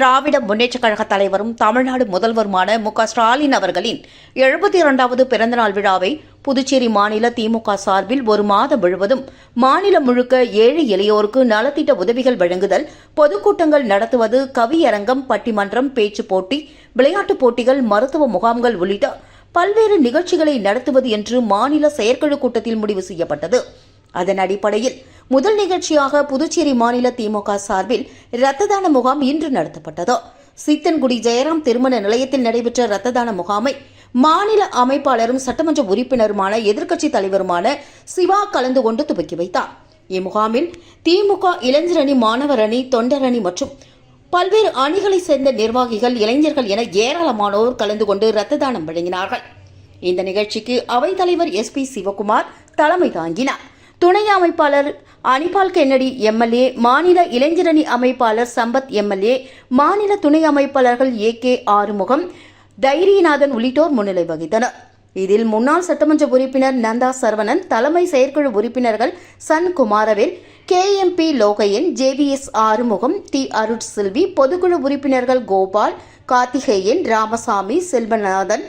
திராவிட முன்னேற்றக் கழக தலைவரும் தமிழ்நாடு முதல்வருமான மு. ஸ்டாலின் அவர்களின் எழுபத்தி இரண்டாவது பிறந்தநாள் விழாவை புதுச்சேரி மாநில திமுக சார்பில் ஒரு மாதம் முழுவதும் மாநிலம் முழுக்க ஏழை எளியோருக்கு நலத்திட்ட உதவிகள் வழங்குதல் பொதுக்கூட்டங்கள் நடத்துவது கவியரங்கம் பட்டிமன்றம் பேச்சு போட்டி விளையாட்டுப் போட்டிகள் மருத்துவ முகாம்கள் உள்ளிட்ட பல்வேறு நிகழ்ச்சிகளை நடத்துவது என்று மாநில செயற்குழு கூட்டத்தில் முடிவு செய்யப்பட்டது. அதன் அடிப்படையில் முதல் நிகழ்ச்சியாக புதுச்சேரி மாநில திமுக சார்பில் இரத்த தான முகாம் இன்று நடத்தப்பட்டது. சித்தன்குடி ஜெயராம் திருமண நிலையத்தில் நடைபெற்ற இரத்த தான முகாமை மாநில அமைப்பாளரும் சட்டமன்ற உறுப்பினருமான எதிர்க்கட்சித் தலைவருமான சிவா கலந்து கொண்டு துவக்கி வைத்தார். இம்முகாமில் திமுக இளைஞர் அணி மாணவர் அணி தொண்டர் அணி மற்றும் பல்வேறு அணிகளைச் சேர்ந்த நிர்வாகிகள் இளைஞர்கள் என ஏராளமானோர் கலந்து கொண்டு இரத்த தானம் வழங்கினார்கள். இந்த நிகழ்ச்சிக்கு அவைத்தலைவர் எஸ் பி சிவகுமார் தலைமை தாங்கினார். துணை அமைப்பாளர் அனிபால் கென்னடி எம்எல்ஏ மாநில இளைஞரணி அமைப்பாளர் சம்பத் எம்எல்ஏ மாநில துணை அமைப்பாளர்கள் ஏ கே ஆறுமுகம் தைரியநாதன் உள்ளிட்டோர் முன்னிலை வகித்தனர். இதில் முன்னாள் சட்டமன்ற உறுப்பினர் நந்தா சரவணன் தலைமை செயற்குழு உறுப்பினர்கள் Sun Kumaravel KMP Logaiyan JVS Arumugam T Arut Selvi பொதுக்குழு உறுப்பினர்கள் கோபால் கார்த்திகேயன் ராமசாமி செல்வநாதன்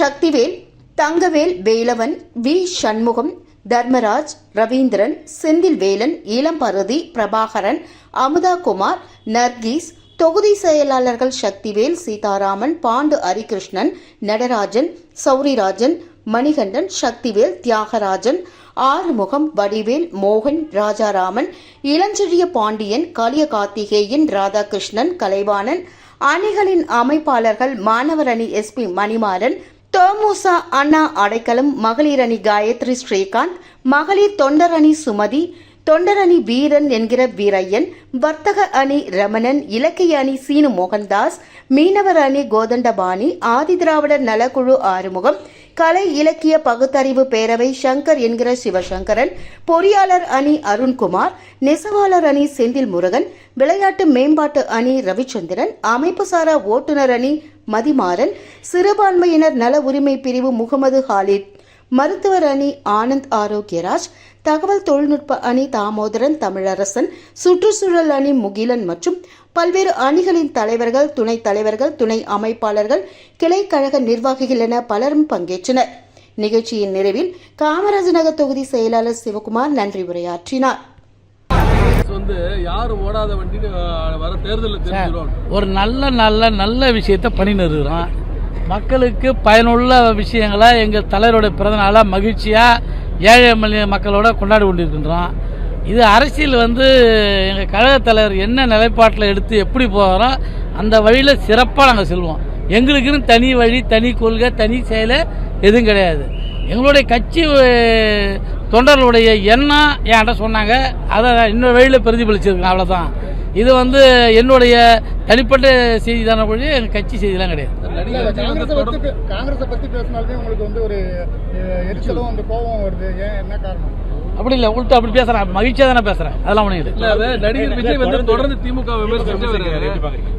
சக்திவேல் தங்கவேல் வேலவன் வி சண்முகம் தர்மராஜ் ரவீந்திரன் செந்தில்வேலன் இளம்பருதி பிரபாகரன் அமுதா குமார் நர்கீஸ் தொகுதி செயலாளர்கள் சக்திவேல் சீதாராமன் பாண்டு ஹரிகிருஷ்ணன் நடராஜன் சௌரிராஜன் மணிகண்டன் சக்திவேல் தியாகராஜன் ஆறுமுகம் வடிவேல் மோகன் ராஜாராமன் இளஞ்செழிய பாண்டியன் கலிய கார்த்திகேயன் ராதாகிருஷ்ணன் கலைவாணன் அணிகளின் அமைப்பாளர்கள் மாணவர் அணி எஸ்பி மணிமாறன் தோமுசா அண்ணா அடைக்கலம் மகளிர் அணி காயத்ரி ஸ்ரீகாந்த் மகளிர் தொண்டர் அணி சுமதி தொண்டர் அணி வீரன் என்கிற வீரையன் வர்த்தக அணி ரமணன் இலக்கிய அணி சீனு மோகன்தாஸ் மீனவர் அணி கோதண்டபாணி ஆதிதிராவிடர் நலக்குழு ஆறுமுகம் கலை இலக்கிய பகுத்தறிவு பேரவை சங்கர் என்கிற சிவசங்கரன் பொறியாளர் அணி அருண்குமார் நெசவாளர் அணி செந்தில் முருகன் விளையாட்டு மேம்பாட்டு அணி ரவிச்சந்திரன் அமைப்புசாரா ஓட்டுநர் அணி மதிமாறன் சிறுபான்மையினர் நல உரிமை பிரிவு முகமது ஹாலித் மருத்துவர் அணி ஆனந்த் ஆரோக்கியராஜ் தகவல் தொழில்நுட்ப அணி தாமோதரன் தமிழரசன் சுற்றுச்சூழல் அணி முகிலன் மற்றும் பல்வேறு அணிகளின் தலைவர்கள் துணைத் தலைவர்கள் துணை அமைப்பாளர்கள் கிளைக்கழக நிர்வாகிகள் என பலரும் பங்கேற்றனர். நிகழ்ச்சியின் நிறைவில் காமராஜ் நகர் தொகுதி செயலாளர் சிவகுமார் நன்றி உரையாற்றினார். வந்து யார் ஓடாத வண்டின்னு வர தேர்தலில் தெரிஞ்சிடும் ஒரு நல்ல நல்ல நல்ல விஷயத்தை பண்ணின்னு இருக்கிறோம் மக்களுக்கு பயனுள்ள விஷயங்களை எங்கள் தலைவருடைய பிறந்தநாளை மகிழ்ச்சியாக ஏழை மக்களோட கொண்டாடி கொண்டிருக்கின்றோம் இது அரசியல் வந்து எங்கள் கழக தலைவர் என்ன நிலைப்பாட்டில் எடுத்து எப்படி போகிறோம் அந்த வழியில் சிறப்பாக நாங்கள் செல்வோம். எங்களுக்குன்னு தனி வழி தனி கொள்கை தனி செயலை எதுவும் கிடையாது. எங்களுடைய கட்சி தொண்டர்களுடைய எண்ணம் என்கிட்ட சொன்னாங்க. அதை இன்னொரு வழியில் பிரதிபலிச்சிருக்கேன் அவ்வளோதான் இது வந்து என்னுடைய தனிப்பட்ட செய்தி தானே ஒழிய எங்கள் கட்சி செய்திலாம் கிடையாது. காங்கிரஸை பத்தி தொடர்ந்து பே- காங்கிரஸை பத்தி பேசினாலுமே உங்களுக்கு வந்து ஒரு எரிச்சலும் அந்த கோபம் வருது. ஏன் என்ன காரணம்? அப்படி இல்லை உள்ட்டு அப்படி பேசுகிறேன் மகிழ்ச்சியாக தானே பேசுகிறேன் அதெல்லாம் ஒன்றும் இல்ல. நடிகர் விஜய் வந்து தொடர்ந்து திமுக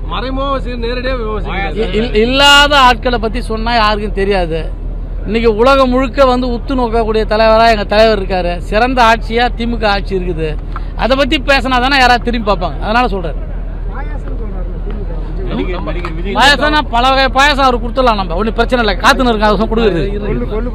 மறைமுக சரி நேரடியா விமர்சிக்கிறாரு இ- இல்- இல்லாத ஆட்களை பற்றி சொன்னால் யாருக்கும் தெரியாது. இன்னைக்கு உலகம் முழுக்க வந்து உத்து நோக்கக்கூடிய தலைவராக எங்கள் தலைவர் இருக்காரு. சிறந்த ஆட்சியாக திமுக ஆட்சி இருக்குது. அதை பற்றி பேசினா தானே யாராவது திரும்பி பார்ப்பாங்க. அதனால சொல்கிறார் பாயசம்னா பல வகை பாயசம் அவர் கொடுத்துடலாம் நம்ம. ஒன்றும் பிரச்சனை இல்லை. காத்துன்னு இருக்காங்க அதுவும் கொடுக்குறது கொள்ளு